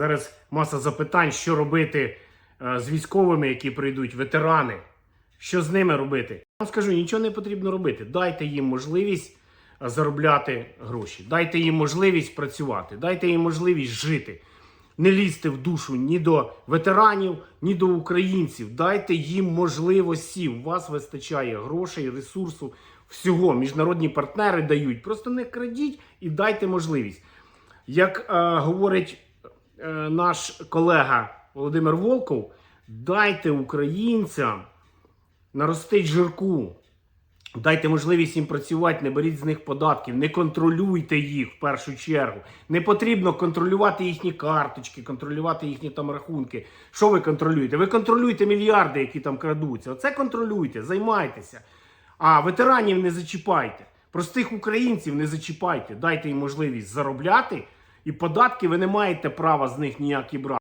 Зараз маса запитань, що робити е, з військовими, які прийдуть, ветерани. Що з ними робити? Я вам скажу, нічого не потрібно робити. Дайте їм можливість е, заробляти гроші. Дайте їм можливість працювати, дайте їм можливість жити. Не лізьте в душу ні до ветеранів, ні до українців. Дайте їм можливості. У вас вистачає грошей, ресурсу, всього. Міжнародні партнери дають. Просто не крадіть і дайте можливість. Як е, говорить наш колега Володимир Волков, дайте українцям наростить жирку. Дайте можливість їм працювати, не беріть з них податків, не контролюйте їх в першу чергу. Не потрібно контролювати їхні карточки, контролювати їхні там рахунки. Що ви контролюєте? Ви контролюєте мільярди, які там крадуться. Оце контролюйте, займайтеся. А ветеранів не зачіпайте. Простих українців не зачіпайте. Дайте їм можливість заробляти, і податки ви не маєте права з них ніякі брати.